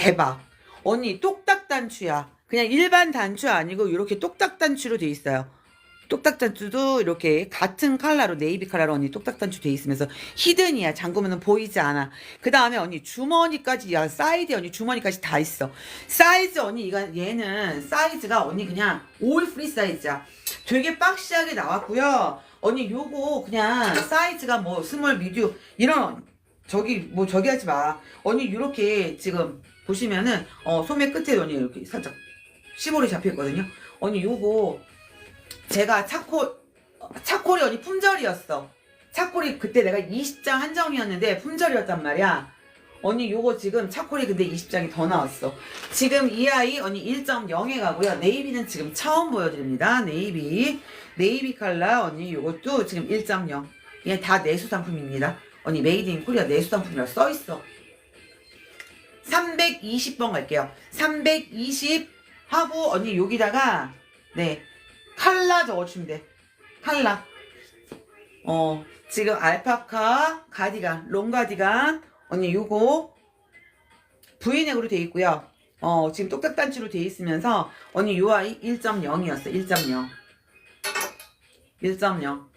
대박. 언니 똑딱 단추야. 그냥 일반 단추 아니고 이렇게 똑딱 단추로 돼 있어요. 똑딱 단추도 이렇게 같은 컬러로 네이비 컬러로 언니 똑딱 단추 돼 있으면서 히든이야. 잠그면은 보이지 않아. 그 다음에 언니 주머니까지 야 사이드 언니 주머니까지 다 있어. 사이즈 언니 이거 얘는 사이즈가 언니 그냥 올 프리 사이즈야. 되게 박시하게 나왔고요. 언니 요거 그냥 사이즈가 뭐 스몰 미디움 이런 저기 뭐 저기 하지 마. 언니 이렇게 지금 보시면은 어 소매 끝에 언니 이렇게 살짝 시볼이 잡혀 있거든요. 언니 요거 제가 차콜 차콜이 언니 품절이었어. 차콜이 그때 내가 20장 한정이었는데 품절이었단 말이야. 언니 요거 지금 차콜이 근데 20장이 더 나왔어. 지금 이 아이 언니 1.0에 가고요. 네이비는 지금 처음 보여드립니다. 네이비. 네이비 컬러 언니 요것도 지금 1.0. 얘 다 내수 상품입니다. 언니 메이드 인 코리아 내수 상품이라 써있어. 320번 갈게요. 320 하고 언니 여기다가 네 칼라 적어주시면 돼. 칼라. 어 지금 알파카 가디건 롱 가디건 언니 요거 V넥으로 돼 있고요. 어 지금 똑딱 단추로 돼 있으면서 언니 요 아이 1.0이었어. 1.0. 1.0.